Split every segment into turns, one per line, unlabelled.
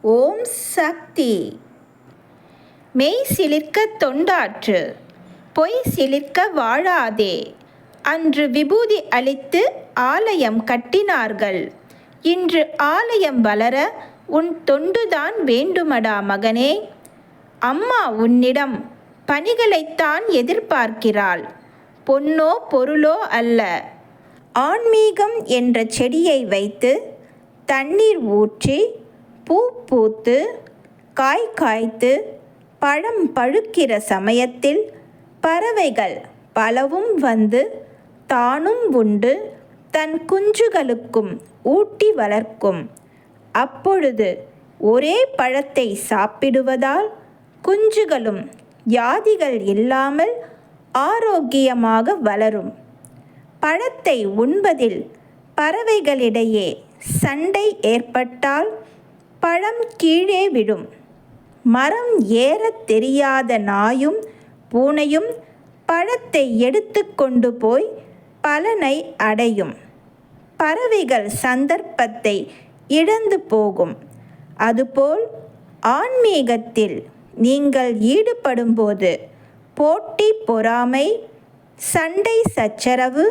ஓம் சக்தி. மெய் சிலிர்க்க தொண்டாற்று பொய் சிலிர்க்க வாழாதே. அன்று விபூதி அளித்து ஆலயம் கட்டினார்கள். இன்று ஆலயம் வளர உன் தொண்டுதான் வேண்டுமடா மகனே. அம்மா உன்னிடம் பணிகளைத்தான் எதிர்பார்க்கிறாள். பொன்னோ பொருளோ அல்ல. ஆன்மீகம் என்ற செடியை வைத்து தண்ணீர் ஊற்றி பூ பூத்து காய் காய்த்து பழம் பழுக்கிற சமயத்தில் பறவைகள் பலவும் வந்து தானும் உண்டு தன் குஞ்சுகளுக்கும் ஊட்டி வளர்க்கும். அப்பொழுது ஒரே பழத்தை சாப்பிடுவதால் குஞ்சுகளும் வியாதிகள் இல்லாமல் ஆரோக்கியமாக வளரும். பழத்தை உண்பதில் பறவைகளிடையே சண்டை ஏற்பட்டால் பழம் கீழே விடும். மரம் ஏறத் தெரியாத நாயும் பூனையும் பழத்தை எடுத்து கொண்டு போய் பலனை அடையும். பறவைகள் சந்தர்ப்பத்தை இழந்து போகும். அதுபோல் ஆன்மீகத்தில் நீங்கள் ஈடுபடும்போது போட்டி பொறாமை சண்டை சச்சரவு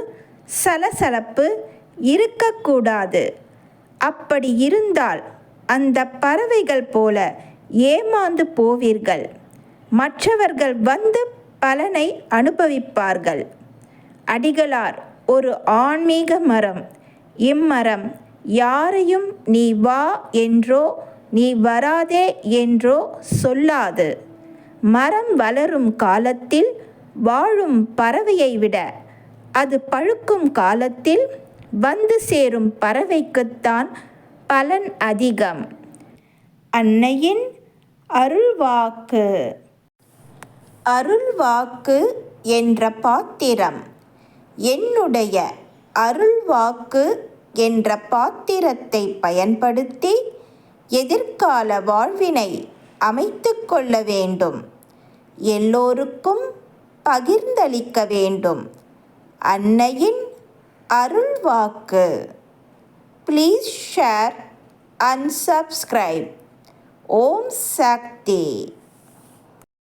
சலசலப்பு இருக்கக்கூடாது. அப்படி இருந்தால் அந்த பறவைகள் போல ஏமாந்து போவீர்கள். மற்றவர்கள் வந்து பலனை அனுபவிப்பார்கள். அடிகளார் ஒரு ஆன்மீக மரம். இம்மரம் யாரையும் நீ வா என்றோ நீ வராதே என்றோ சொல்லாது. மரம் வளரும் காலத்தில் வாழும் பறவையை விட அது பழுக்கும் காலத்தில் வந்து சேரும் பறவைக்குத்தான் பலன் அதிகம். அன்னையின் அருள்வாக்கு. அருள்வாக்கு என்ற பாத்திரம். என்னுடைய அருள்வாக்கு என்ற பாத்திரத்தை பயன்படுத்தி எதிர்கால வாழ்வினை அமைத்து கொள்ள வேண்டும். எல்லோருக்கும் பகிர்ந்தளிக்க வேண்டும். அன்னையின் அருள்வாக்கு. Please share and subscribe. Om Sakti.